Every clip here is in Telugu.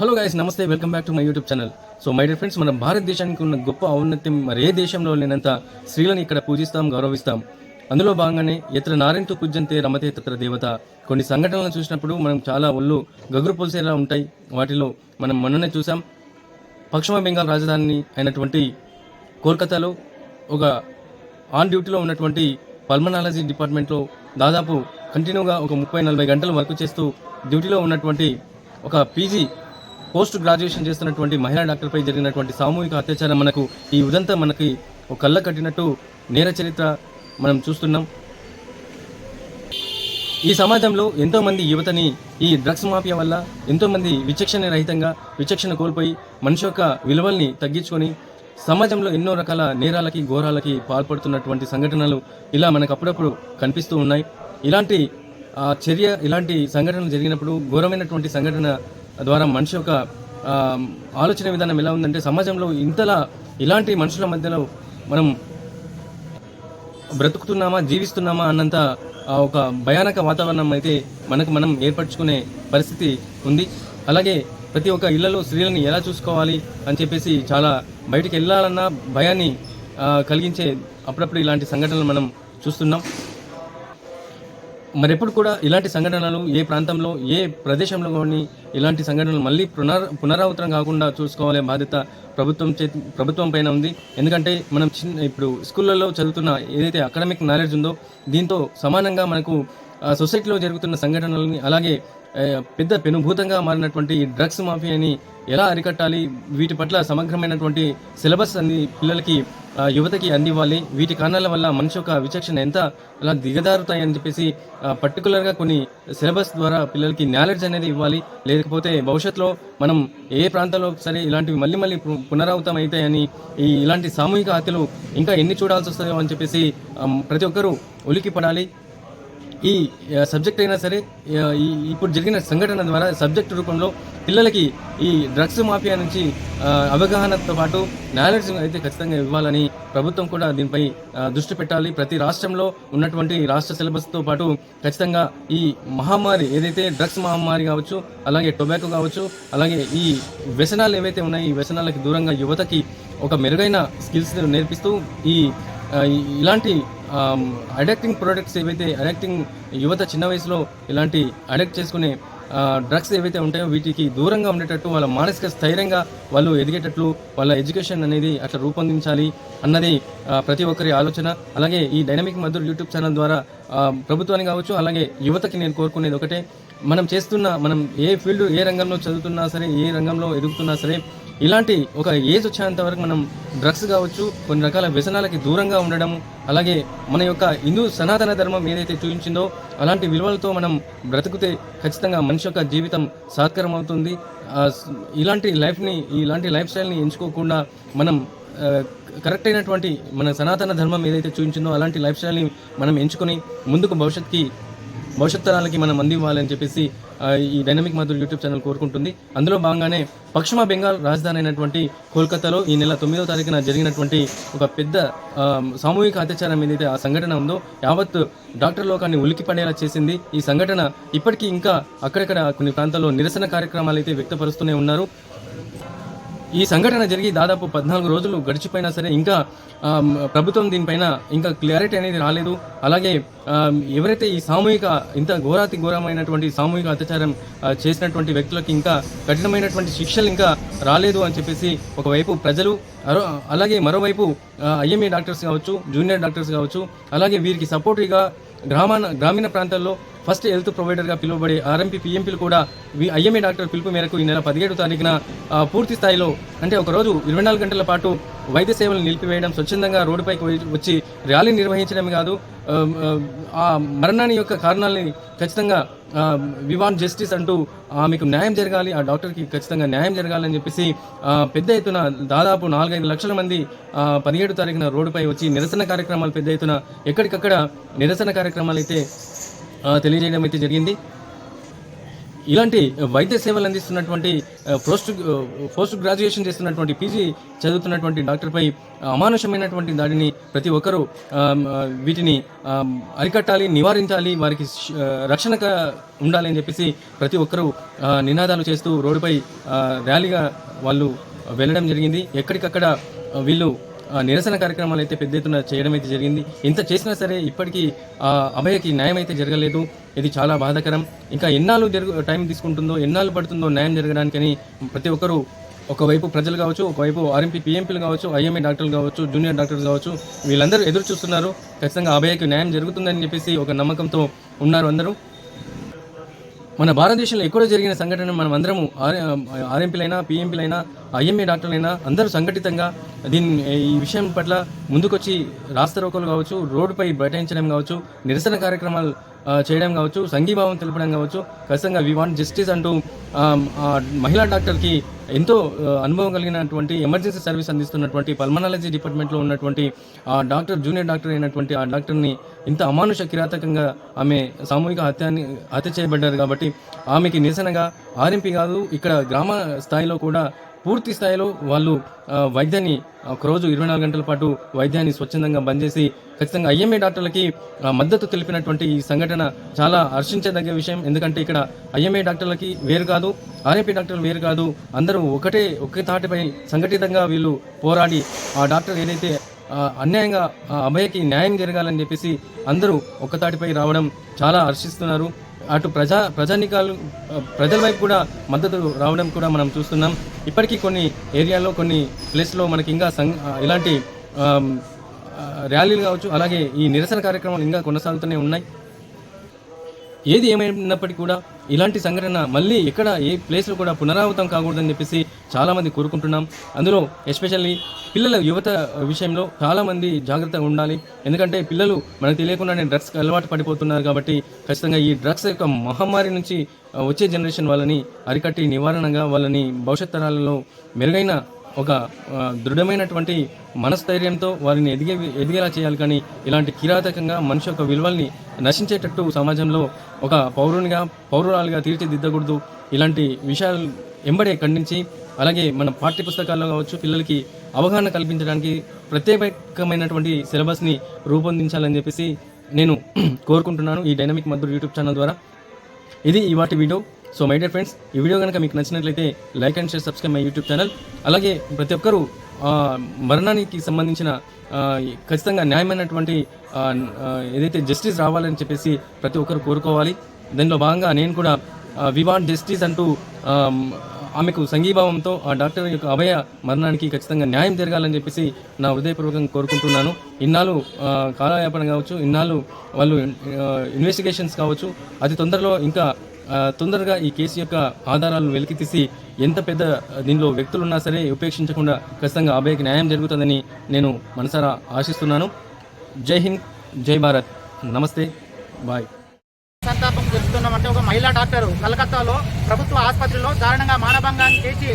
Hello guys namaste welcome back to my YouTube channel so my dear friends మన భారతదేశానికి ఉన్న గొప్ప ఔన్నత్యం మరి ఏ దేశంలో లేనంత స్త్రీలను ఇక్కడ పూజిస్తాం గౌరవిస్తాం. అందులో భాగంగానే ఎత్ర నారాయణతో పూజంతే రమతే తత్ర దేవత. కొన్ని సంఘటనలను చూసినప్పుడు మనం చాలా ఒళ్ళు గగురు పొలిసేలా ఉంటాయి. వాటిలో మనం మొన్ననే చూసాం. పశ్చిమ బెంగాల్ రాజధాని అయినటువంటి కోల్కతాలో ఒక ఆన్ డ్యూటీలో ఉన్నటువంటి పల్మనాలజీ డిపార్ట్మెంట్లో దాదాపు కంటిన్యూగా ఒక ముప్పై నలభై గంటలు వర్క్ చేస్తూ డ్యూటీలో ఉన్నటువంటి ఒక పీజీ పోస్ట్ గ్రాడ్యుయేషన్ చేస్తున్నటువంటి మహిళా డాక్టర్పై జరిగినటువంటి సామూహిక అత్యాచారం మనకు ఈ ఉదంతా మనకి ఒక కళ్ళ కట్టినట్టు నేర చరిత్ర మనం చూస్తున్నాం. ఈ సమాజంలో ఎంతోమంది యువతని ఈ డ్రగ్స్ మాఫియా వల్ల ఎంతోమంది విచక్షణ రహితంగా విచక్షణ కోల్పోయి మనిషి యొక్క విలువల్ని తగ్గించుకొని సమాజంలో ఎన్నో రకాల నేరాలకి ఘోరాలకి పాల్పడుతున్నటువంటి సంఘటనలు ఇలా మనకు అప్పుడప్పుడు కనిపిస్తూ ఉన్నాయి. ఇలాంటి ఆ, చర్య ఇలాంటి సంఘటనలు జరిగినప్పుడు ఘోరమైనటువంటి సంఘటన ద్వారా మనిషి యొక్క ఆలోచన విధానం ఎలా ఉందంటే సమాజంలో ఇంతలా ఇలాంటి మనుషుల మధ్యలో మనం బ్రతుకుతున్నామా జీవిస్తున్నామా అన్నంత ఒక భయానక వాతావరణం అయితే మనకు మనం ఏర్పరచుకునే పరిస్థితి ఉంది. అలాగే ప్రతి ఒక్క ఇళ్ళలో స్త్రీలని ఎలా చూసుకోవాలి అని చెప్పేసి చాలా బయటికి వెళ్ళాలన్న భయాన్ని కలిగించే అప్పుడప్పుడు ఇలాంటి సంఘటనలు మనం చూస్తున్నాం. మరి ఎప్పుడు కూడా ఇలాంటి సంఘటనలు ఏ ప్రాంతంలో ఏ ప్రదేశంలో కానీ ఇలాంటి సంఘటనలు మళ్ళీ పునర్ పునరావృతం కాకుండా చూసుకోవాలనే బాధ్యత ప్రభుత్వం చే ప్రభుత్వం పైన ఉంది. ఎందుకంటే మనం చిన్న ఇప్పుడు స్కూళ్ళల్లో చదువుతున్న ఏదైతే అకాడమిక్ నాలెడ్జ్ ఉందో దీంతో సమానంగా మనకు సొసైటీలో జరుగుతున్న సంఘటనలని అలాగే పెద్ద పెనుభూతంగా మారినటువంటి ఈ డ్రగ్స్ మాఫియాని ఎలా అరికట్టాలి? వీటి పట్ల సమగ్రమైనటువంటి సిలబస్ అన్ని పిల్లలకి యువతకి అందివ్వాలి. వీటి కారణాల వల్ల మనిషి యొక్క విచక్షణ ఎంత అలా దిగదారుతాయని చెప్పేసి పర్టికులర్గా కొన్ని సిలబస్ ద్వారా పిల్లలకి నాలెడ్జ్ అనేది ఇవ్వాలి. లేకపోతే భవిష్యత్తులో మనం ఏ ప్రాంతంలో సరే ఇలాంటివి మళ్ళీ మళ్ళీ పునరావృతం అవుతాయని ఈ ఇలాంటి సామూహిక హత్యలు ఇంకా ఎన్ని చూడాల్సి వస్తాయో అని చెప్పేసి ప్రతి ఒక్కరూ ఉలికి పడాలి. ఈ సబ్జెక్ట్ అయినా సరే ఈ ఇప్పుడు జరిగిన సంఘటన ద్వారా సబ్జెక్ట్ రూపంలో పిల్లలకి ఈ డ్రగ్స్ మాఫియా నుంచి అవగాహనతో పాటు నాలెడ్జ్ అయితే ఖచ్చితంగా ఇవ్వాలని ప్రభుత్వం కూడా దీనిపై దృష్టి పెట్టాలి. ప్రతి రాష్ట్రంలో ఉన్నటువంటి రాష్ట్ర సిలబస్తో పాటు ఖచ్చితంగా ఈ మహమ్మారి ఏదైతే డ్రగ్స్ మహమ్మారి కావచ్చు అలాగే టొబాకో కావచ్చు అలాగే ఈ వ్యసనాలు ఏవైతే ఉన్నాయో ఈ వ్యసనాలకి దూరంగా యువతకి ఒక మెరుగైన స్కిల్స్ నేర్పిస్తూ ఈ ఈ- ఇలాంటి అడక్టింగ్ ప్రోడక్ట్స్ ఏవైతే అడక్టింగ్ యువత చిన్న వయసులో ఇలాంటి అడక్ట్ చేసుకునే డ్రగ్స్ ఏవైతే ఉంటాయో వీటికి దూరంగా ఉండేటట్టు వాళ్ళ మానసిక స్థైర్యంగా వాళ్ళు ఎదిగేటట్లు వాళ్ళ ఎడ్యుకేషన్ అనేది అట్లా రూపొందించాలి అన్నది ప్రతి ఒక్కరి ఆలోచన. అలాగే ఈ డైనమిక్ మధుర్ యూట్యూబ్ ఛానల్ ద్వారా ప్రభుత్వాన్ని కావచ్చు అలాగే యువతకి నేను కోరుకునేది ఒకటే. మనం చేస్తున్న మనం ఏ ఫీల్డ్ ఏ రంగంలో చదువుతున్నా సరే ఏ రంగంలో ఎదుగుతున్నా సరే ఇలాంటి ఒక ఏజ్ వచ్చేంత వరకు మనం డ్రగ్స్ కావచ్చు కొన్ని రకాల వ్యసనాలకి దూరంగా ఉండడం అలాగే మన యొక్క హిందూ సనాతన ధర్మం ఏదైతే చూపించిందో అలాంటి విలువలతో మనం బ్రతికితే ఖచ్చితంగా మనిషి యొక్క జీవితం సాత్కరం అవుతుంది. ఇలాంటి లైఫ్ని ఇలాంటి లైఫ్ స్టైల్ని ఎంచుకోకుండా మనం కరెక్ట్ అయినటువంటి మన సనాతన ధర్మం ఏదైతే చూపించిందో అలాంటి లైఫ్ స్టైల్ని మనం ఎంచుకొని ముందుకు భవిష్యత్తుకి భవిష్యత్ తరాలకి మనం అందివ్వాలని చెప్పేసి ఈ డైనమిక్ మధుర్ యూట్యూబ్ ఛానల్ కోరుకుంటుంది. అందులో భాగంగానే పశ్చిమ బెంగాల్ రాజధాని అయినటువంటి కోల్కతాలో ఈ నెల తొమ్మిదో తారీఖున జరిగినటువంటి ఒక పెద్ద సామూహిక అత్యాచారం ఏదైతే ఆ సంఘటన ఉందో యావత్ డాక్టర్ లోకాన్ని ఉలికి పడేలా చేసింది. ఈ సంఘటన ఇప్పటికీ ఇంకా అక్కడక్కడ కొన్ని ప్రాంతాల్లో నిరసన కార్యక్రమాలు అయితే వ్యక్తపరుస్తూనే ఉన్నారు. ఈ సంఘటన జరిగి దాదాపు పద్నాలుగు రోజులు గడిచిపోయినా సరే ఇంకా ప్రభుత్వం దీనిపైన ఇంకా క్లారిటీ అనేది రాలేదు. అలాగే ఎవరైతే ఈ సామూహిక ఇంత ఘోరాతి ఘోరమైనటువంటి సామూహిక అత్యాచారం చేసినటువంటి వ్యక్తులకు ఇంకా కఠినమైనటువంటి శిక్షలు ఇంకా రాలేదు అని చెప్పేసి ఒకవైపు ప్రజలు అలాగే మరోవైపు ఐఎంఏ డాక్టర్స్ కావచ్చు జూనియర్ డాక్టర్స్ కావచ్చు అలాగే వీరికి సపోర్టివ్గా గ్రామాన గ్రామీణ ప్రాంతాల్లో ఫస్ట్ హెల్త్ ప్రొవైడర్గా పిలువబడే ఆర్ఎంపీ పీఎంపీలు కూడా వి- ఐఎంఏ డాక్టర్ పిలుపు మేరకు ఈ నెల పదిహేడు తారీఖున పూర్తి స్థాయిలో అంటే ఒక రోజు ఇరవై నాలుగు గంటల పాటు వైద్య సేవలు నిలిపివేయడం స్వచ్ఛందంగా రోడ్డుపైకి వచ్చి- ర్యాలీ నిర్వహించడం కాదు ఆ, మరణాన్ని యొక్క కారణాలని ఖచ్చితంగా వి వాంట్ జస్టిస్ అంటూ ఆమెకు న్యాయం జరగాలి ఆ డాక్టర్కి ఖచ్చితంగా న్యాయం జరగాలని చెప్పేసి పెద్ద ఎత్తున దాదాపు నాలుగైదు లక్షల మంది పదిహేడు తారీఖున రోడ్డుపై వచ్చి నిరసన కార్యక్రమాలు పెద్ద ఎత్తున ఎక్కడికక్కడ నిరసన కార్యక్రమాలు అయితే తెలియజేయడం అయితే జరిగింది. ఇలాంటి వైద్య సేవలు అందిస్తున్నటువంటి పోస్ట్ పోస్ట్ గ్రాడ్యుయేషన్ చేస్తున్నటువంటి పీజీ చదువుతున్నటువంటి డాక్టర్పై అమానుషమైనటువంటి దాడిని ప్రతి ఒక్కరూ వీటిని అరికట్టాలి నివారించాలి వారికి రక్షణగా ఉండాలి అని చెప్పేసి ప్రతి ఒక్కరూ నినాదాలు చేస్తూ రోడ్డుపై ర్యాలీగా వాళ్ళు వెళ్ళడం జరిగింది. ఎక్కడికక్కడ వీళ్ళు నిరసన కార్యక్రమాలు అయితే పెద్ద ఎత్తున చేయడం అయితే జరిగింది. ఇంత చేసినా సరే ఇప్పటికీ ఆ, అభయకి న్యాయం అయితే జరగలేదు. ఇది చాలా బాధాకరం. ఇంకా ఎన్నాళ్ళు జరుగు టైం తీసుకుంటుందో ఎన్నాళ్ళు పడుతుందో న్యాయం జరగడానికని ప్రతి ఒక్కరూ ఒకవైపు ప్రజలు కావచ్చు ఒకవైపు ఆర్ఎంపీ పీఎంపీలు కావచ్చు ఐఎంఏ డాక్టర్లు కావచ్చు జూనియర్ డాక్టర్లు కావచ్చు వీళ్ళందరూ ఎదురు చూస్తున్నారు. ఖచ్చితంగా అభయకి న్యాయం జరుగుతుందని చెప్పేసి ఒక నమ్మకంతో ఉన్నారు అందరూ. మన భారతదేశంలో ఎక్కడో జరిగిన సంఘటన మనం అందరము ఆర్ఎంపీలైనా పీఎంపీలైనా ఐఎంఏ డాక్టర్లైనా అందరూ సంఘటితంగా దీని ఈ విషయం పట్ల ముందుకొచ్చి రాస్తారోకోలు కావచ్చు రోడ్డుపై బైఠాయించడం కావచ్చు నిరసన కార్యక్రమాలు చేయడం కావచ్చు సంఘీభావం తెలపడం కావచ్చు. ఖచ్చితంగా వి వాంట్ జస్టిస్ అంటూ మహిళా డాక్టర్కి ఎంతో అనుభవం కలిగినటువంటి ఎమర్జెన్సీ సర్వీస్ అందిస్తున్నటువంటి పల్మనాలజీ డిపార్ట్మెంట్లో ఉన్నటువంటి ఆ డాక్టర్ జూనియర్ డాక్టర్ అయినటువంటి ఆ డాక్టర్ని ఇంత అమానుష కిరాతకంగా ఆమె సామూహిక హత్యాన్ని హత్య చేయబడ్డారు కాబట్టి ఆమెకి నిరసనగా ఆర్ఎంపీ కాదు ఇక్కడ గ్రామ స్థాయిలో కూడా పూర్తి స్థాయిలో వాళ్ళు వైద్యాన్ని ఒక రోజు ఇరవై నాలుగు గంటల పాటు వైద్యాన్ని స్వచ్ఛందంగా బంద్ చేసి ఖచ్చితంగా ఐఎంఏ డాక్టర్లకి మద్దతు తెలిపినటువంటి ఈ సంఘటన చాలా హర్షించదగ్గ విషయం. ఎందుకంటే ఇక్కడ ఐఎంఏ డాక్టర్లకి వేరు కాదు ఆర్ఏపీ డాక్టర్లు వేరు కాదు అందరూ ఒకటే ఒకే తాటిపై సంఘటితంగా వీళ్ళు పోరాడి ఆ డాక్టర్ ఏదైతే అన్యాయంగా అభయకి న్యాయం జరగాలని చెప్పేసి అందరూ ఒక్కతాటిపై రావడం చాలా హర్షిస్తున్నారు. అటు ప్రజా ప్రజానికాలు ప్రజల వైపు కూడా మద్దతు రావడం కూడా మనం చూస్తున్నాం. ఇప్పటికీ కొన్ని ఏరియాలో కొన్ని ప్లేస్లో మనకి ఇంకా సం ఇలాంటి ర్యాలీలు కావచ్చు అలాగే ఈ నిరసన కార్యక్రమాలు ఇంకా కొనసాగుతూనే ఉన్నాయి. ఏది ఏమైనప్పటికీ కూడా ఇలాంటి సంఘటన మళ్ళీ ఎక్కడ ఏ ప్లేస్లో కూడా పునరావృతం కాకూడదని చెప్పేసి చాలామంది కోరుకుంటున్నాం. అందులో ఎస్పెషల్లీ పిల్లల యువత విషయంలో చాలామంది జాగ్రత్తగా ఉండాలి. ఎందుకంటే పిల్లలు మనకు తెలియకుండానే డ్రగ్స్కి అలవాటు పడిపోతున్నారు కాబట్టి ఖచ్చితంగా ఈ డ్రగ్స్ యొక్క మహమ్మారి నుంచి వచ్చే జనరేషన్ వాళ్ళని అరికట్టి నివారణగా వాళ్ళని భవిష్యత్ తరాలలో మెరుగైన ఒక దృఢమైనటువంటి మనస్థైర్యంతో వారిని ఎదిగే ఎదిగేలా చేయాలి. కానీ ఇలాంటి కిరాతకంగా మనిషి యొక్క విలువల్ని నశించేటట్టు సమాజంలో ఒక పౌరునిగా పౌరురాలుగా తీర్చిదిద్దకూడదు. ఇలాంటి విషయాలు ఎంబడే ఖండించి అలాగే మన పాఠ్య పుస్తకాల్లో కావచ్చు పిల్లలకి అవగాహన కల్పించడానికి ప్రత్యేకమైనటువంటి సిలబస్ని రూపొందించాలని చెప్పేసి నేను కోరుకుంటున్నాను ఈ డైనమిక్ మద్దతు యూట్యూబ్ ఛానల్ ద్వారా. ఇది ఇవాటి video. So my dear friends ఈ వీడియో కనుక మీకు నచ్చినట్లయితే like and share subscribe my YouTube channel. అలాగే ప్రతి ఒక్కరూ మరణానికి సంబంధించిన ఖచ్చితంగా న్యాయమైనటువంటి ఏదైతే జస్టిస్ రావాలని చెప్పేసి ప్రతి ఒక్కరు కోరుకోవాలి. దానిలో భాగంగా నేను కూడా వి వాంట్ జస్టిస్ అంటూ ఆమెకు సంఘీభావంతో ఆ డాక్టర్ యొక్క అభయ మరణానికి ఖచ్చితంగా న్యాయం జరగాలని చెప్పేసి నా హృదయపూర్వకంగా కోరుకుంటున్నాను. ఇన్నాళ్ళు కాలయాపన కావచ్చు ఇన్నాళ్ళు వాళ్ళు ఇన్వెస్టిగేషన్స్ కావచ్చు అతి తొందరలో ఇంకా తొందరగా ఈ కేసు యొక్క ఆధారాలను వెలికి తీసి ఎంత పెద్ద దీనిలో వ్యక్తులు ఉన్నా సరే ఉపేక్షించకుండా ఖచ్చితంగా అభయకి న్యాయం జరుగుతుందని నేను మనసారా ఆశిస్తున్నాను. జై హింద్ జై భారత్. నమస్తే బాయ్. సంతాపం తెలుపుతున్నామంటే ఒక మహిళా డాక్టర్ కలకత్తాలో ప్రభుత్వ ఆసుపత్రిలో దారుణంగా మానభంగాన్ని చేసి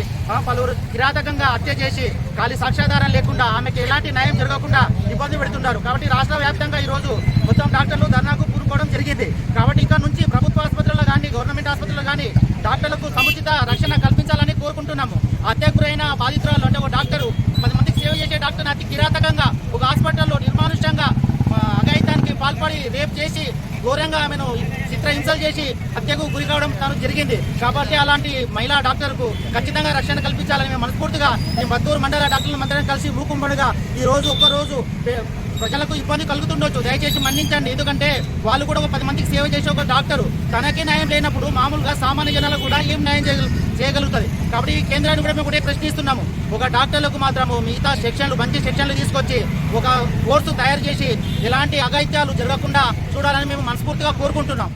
పలువురు కిరాతకంగా హత్య చేసి ఖాళీ సాక్ష్యాధారం లేకుండా ఆమెకి ఎలాంటి న్యాయం జరగకుండా ఇబ్బంది పెడుతున్నారు. కాబట్టి రాష్ట్ర వ్యాప్తంగా ఈరోజు మొత్తం డాక్టర్లు ధర్నాకు తీసుకోవడం జరిగింది. కాబట్టి ఇక్కడ నుంచి ప్రభుత్వ ఆసుపత్రుల్లో కానీ గవర్నమెంట్ ఆసుపత్రుల్లో కానీ డాక్టర్లకు సముచిత రక్షణ కల్పించాలని కోరుకుంటున్నాము. హత్యకు గురైన బాధితురాలు అంటే ఒక డాక్టరు పది మందికి సేవ చేసే డాక్టర్ అతి కిరాతకంగా ఒక హాస్పిటల్లో నిర్మానుష్యంగా ఆ, అఘాయితానికి పాల్పడి రేప్ చేసి ఘోరంగా ఆమెను చిత్రహింసలు చేసి హత్యకు గురి కావడం తను జరిగింది. కాబట్టి అలాంటి మహిళా డాక్టర్కు ఖచ్చితంగా రక్షణ కల్పించాలని మేము మనస్ఫూర్తిగా ఈ మద్దూరు మండల డాక్టర్ల మందరం కలిసి మూకుమ్మడిగా ఈ రోజు ఒక్క రోజు ప్రజలకు ఇబ్బంది కలుగుతుండొచ్చు. దయచేసి మన్నించండి. ఎందుకంటే వాళ్ళు కూడా ఒక పది మందికి సేవ చేసే ఒక డాక్టరు. తనకే న్యాయం లేనప్పుడు మామూలుగా సామాన్య జనాలకు కూడా ఏం న్యాయం చేయగలుగుతుంది. కాబట్టి ఈ కేంద్రాన్ని కూడా మేము ఒకటే ప్రశ్నిస్తున్నాము. ఒక డాక్టర్లకు మాత్రము మిగతా సెక్షన్లు మంచి సెక్షన్లు తీసుకొచ్చి ఒక కోర్సు తయారు చేసి ఎలాంటి అగైత్యాలు జరగకుండా చూడాలని మేము మనస్ఫూర్తిగా కోరుకుంటున్నాం.